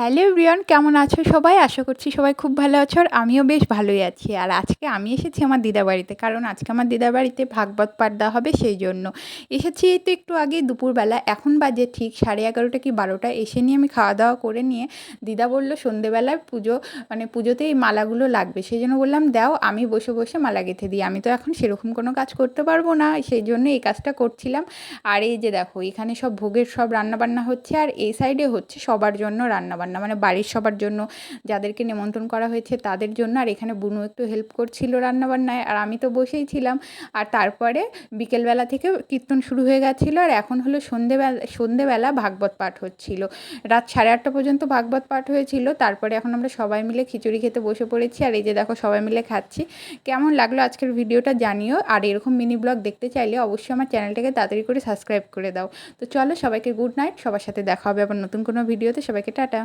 Hello রিয়ন, কেমন আছো সবাই? আশা করছি সবাই খুব ভালো আছো আর আমিও বেশ ভালোই আছি। আর আজকে আমি এসেছি আমার দিদা বাড়িতে, কারণ আজকে আমার দিদা বাড়িতে ভাগবত পাঠ হবে সেই জন্য। এসেছি এই তো একটু আগে দুপুরবেলা, এখন বাজে ঠিক সাড়ে এগারোটা কি বারোটা, এসে নিয়ে আমি খাওয়া দাওয়া করে নিয়ে দিদা বলল সন্ধেবেলায় পুজো মানে পুজোতে এই মালাগুলো লাগবে, সেই জন্য বললাম, দাও, আমি বসে বসে মালা গেঁথে দিই, আমি তো এখন সেরকম কোনো কাজ করতে পারব না। সেই জন্য এই কাজটা করছিলাম। আর এই যে দেখো, এখানে সব ভোগের সব রান্নাবান্না হচ্ছে, আর এই সাইডে হচ্ছে সবার জন্য রান্নাবান্না। মানে বাড়ির সবার জন্য যাদেরকে নিমন্ত্রণ করা হয়েছে তাদের জন্য। আর এখানে বুনু একটু হেল্প করছিল রান্নাবান্নায়। আর আমি তো বসেই ছিলাম। আর তারপরে বিকেলবেলা থেকে কীর্তন শুরু হয়ে গেছিল। আর এখন হলো সন্ধেবেলা সন্ধেবেলা ভাগবত পাঠ হচ্ছিল। রাত সাড়ে আটটা পর্যন্ত ভাগবত পাঠ হয়েছিল। তারপরে এখন আমরা সবাই মিলে খিচুড়ি খেতে বসে পড়েছি। আর এই যে দেখো সবাই মিলে খাচ্ছি। কেমন লাগল আজকের ভিডিওটা জানিও। আর এরকম মিনি ব্লগ দেখতে চাইলে অবশ্যই আমার চ্যানেলটাকে তাড়াতাড়ি করে সাবস্ক্রাইব করে দাও। তো চলো সবাইকে গুড নাইট সবার সাথে দেখা হবে আবার নতুন কোনো ভিডিওতে সবাইকে টাটা।